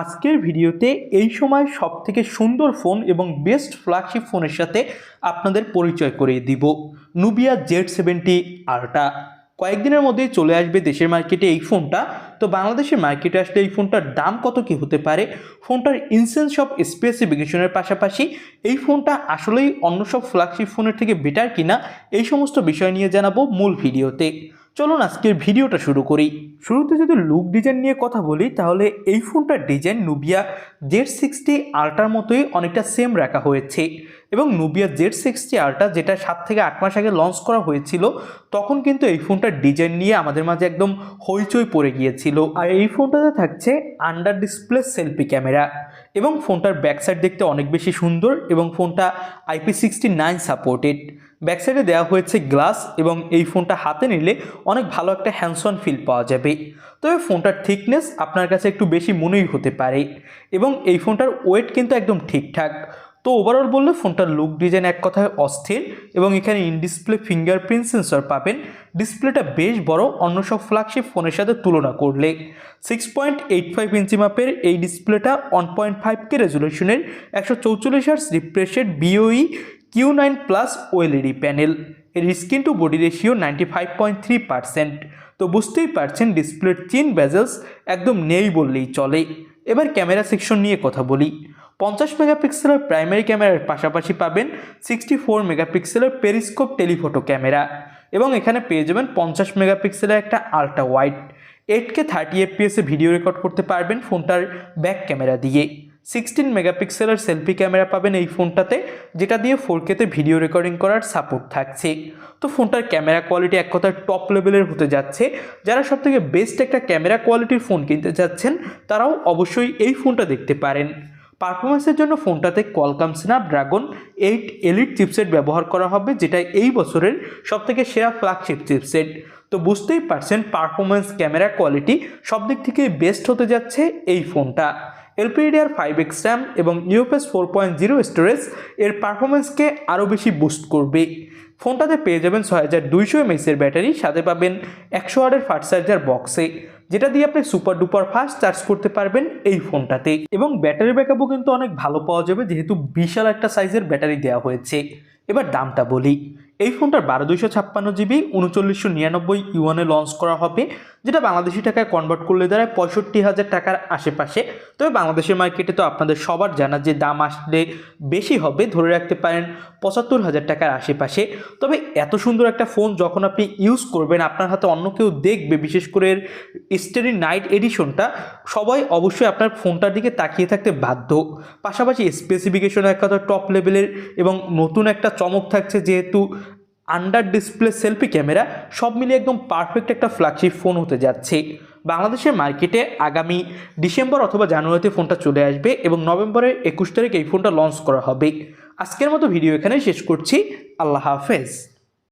আজকের ভিডিওতে এই সময় সব থেকে সুন্দর ফোন এবং বেস্ট ফ্ল্যাগশিপ ফোনের সাথে আপনাদের পরিচয় করিয়ে দিব। Nubia Z seventy ultra. কয়েকদিনের মধ্যেই চলে আসবে দেশের মার্কেটে এই ফোনটা। তো বাংলাদেশের মার্কেটে আসলে এই ফোনটার দাম কত কি হতে পারে? ফোনটার ইনসেন্স সব স্পেসিফিকেশনের পাশাপাশি এই ফোনটা আসলেই অন্য সব ফ্ল্যাগশিপ ফোনের থেকে বেটার কিনা? এই সমস্ত বিষয় নিয়ে জানাব মূল ভিডিওতে। চলুন আজকের ভিডিওটা শুরু করি। শুরুতে যদি লুক ডিজাইন নিয়ে কথা বলি, তাহলে এই ফোনটার ডিজাইন নুবিয়া জেড সিক্সটি আল্ট্রার মতোই অনেকটা সেম রাখা হয়েছে। এবং নুবিয়া জেড সিক্সটি আল্ট্রা যেটা সাত থেকে আট মাস আগে লঞ্চ করা হয়েছিল, তখন কিন্তু এই ফোনটার ডিজাইন নিয়ে আমাদের মাঝে একদম হইচই পড়ে গিয়েছিল। আর এই ফোনটাতে থাকছে আন্ডার ডিসপ্লে সেলফি ক্যামেরা এবং ফোনটার ব্যাক সাইড দেখতে অনেক বেশি সুন্দর এবং ফোনটা IP sixty nine supported back সাইডে দেওয়া হয়েছে গ্লাস এবং এই ফোনটা হাতে নিলে অনেক ভালো একটা হ্যান্ডসন ফিল পাওয়া যাবে। তবে ফোনটার থিকনেস আপনার কাছে একটু বেশি মনেই হতে পারে এবং এই ফোনটার ওয়েট কিন্তু একদম ঠিকঠাক। তো ওভারঅল বললে ফোনটার লুক ডিজাইন এক কথায় অস্থির এবং এখানে ইন ডিসপ্লে ফিঙ্গারপ্রিন্ট সেন্সর পাবেন। ডিসপ্লেটা বেশ বড়, অন্য সব ফ্ল্যাগশিপ ফোনের সাথে তুলনা করলে। Six point eight five inch মাপের এই ডিসপ্লেটা ওয়ান পয়েন্ট ফাইভ কে রেজুলেশনের একশো চৌচল্লিশ hertz refreshed BOE Q nine plus OLED panel এর screen to body ratio ninety five point three percent তো বুঝতেই পারছেন ডিসপ্লের চিন ব্যাজেলস একদম নেই বললেই চলে। এবার ক্যামেরা সেকশন নিয়ে কথা বলি। পঞ্চাশ মেগাপিক্সেলের প্রাইমারি ক্যামেরার পাশাপাশি পাবেন সিক্সটি ফোর মেগাপিক্সেলের পেরিস্কোপ টেলিফটো ক্যামেরা। এবং এখানে পেয়ে যাবেন পঞ্চাশ মেগাপিক্সেলের একটা ultra wide. Eight K thirty এফপিএসে video record করতে পারবেন ফোনটার ব্যাক ক্যামেরা দিয়ে। সিক্সটিন মেগাপিক্সেলের সেলফি ক্যামেরা পাবেন এই ফোনটাতে, যেটা দিয়ে ফোর কেতে ভিডিও রেকর্ডিং করার সাপোর্ট থাকছে। তো ফোনটার ক্যামেরা কোয়ালিটি এক কথায় টপ লেভেলের হতে যাচ্ছে। যারা সব থেকে বেস্ট একটা ক্যামেরা কোয়ালিটির ফোন কিনতে যাচ্ছেন তারাও অবশ্যই এই ফোনটা দেখতে পারেন। পারফরমেন্সের জন্য ফোনটাতে Qualcomm Snapdragon eight elite chipset ব্যবহার করা হবে, যেটা এই বছরের সবথেকে সেরা ফ্ল্যাগশিপ চিপসেট তো বুঝতেই পারছেন পারফরমেন্স ক্যামেরা কোয়ালিটি সব দিক থেকে বেস্ট হতে যাচ্ছে এই ফোনটা এলপিডিআর ফাইভ এক্স র্যাম এবং UFS four point zero storage এর পারফরমেন্সকে আরও বেশি বুস্ট করবে। ফোনটাতে পেয়ে যাবেন ছয় হাজার দুইশো এমএসের ব্যাটারি, সাথে পাবেন একশো আটের ফাস্ট চার্জার বক্সে যেটা দিয়ে আপনি সুপার ডুপার ফাস্ট চার্জ করতে পারবেন এই ফোনটাতে এবং ব্যাটারি ব্যাকআপও কিন্তু অনেক ভালো পাওয়া যাবে, যেহেতু বিশাল একটা সাইজের ব্যাটারি দেওয়া হয়েছে। এবার দামটা বলি। এই ফোনটার বারো দুইশো ছাপ্পান্ন জিবি উনচল্লিশশো নিরানব্বই ইউয়ানে লঞ্চ করা হবে। যেটা বাংলাদেশি টাকায় কনভার্ট করলে দাঁড়ায় পঁয়ষট্টি হাজার টাকার আশেপাশে। তবে বাংলাদেশের মার্কেটে তো আপনাদের সবার জানা যে দাম আসলে বেশি হবে, ধরে রাখতে পারেন পঁচাত্তর হাজার টাকার আশেপাশে। তবে এত সুন্দর একটা ফোন যখন আপনি ইউজ করবেন, আপনার হাতে অন্য কেউ দেখবে, বিশেষ করে স্টেরি নাইট এডিশনটা সবাই অবশ্যই আপনার ফোনটার দিকে তাকিয়ে থাকতে বাধ্য। পাশাপাশি স্পেসিফিকেশন এক কথা টপ লেভেলের এবং নতুন একটা চমক থাকছে যেহেতু আন্ডার ডিসপ্লে সেলফি ক্যামেরা সব মিলিয়ে একদম পারফেক্ট একটা ফ্ল্যাগশিপ ফোন হতে যাচ্ছে। বাংলাদেশের মার্কেটে আগামী ডিসেম্বর অথবা জানুয়ারিতে ফোনটা চলে আসবে এবং নভেম্বরের একুশ তারিখ এই ফোনটা লঞ্চ করা হবে। আজকের মতো ভিডিও এখানে শেষ করছি। আল্লাহ হাফেজ।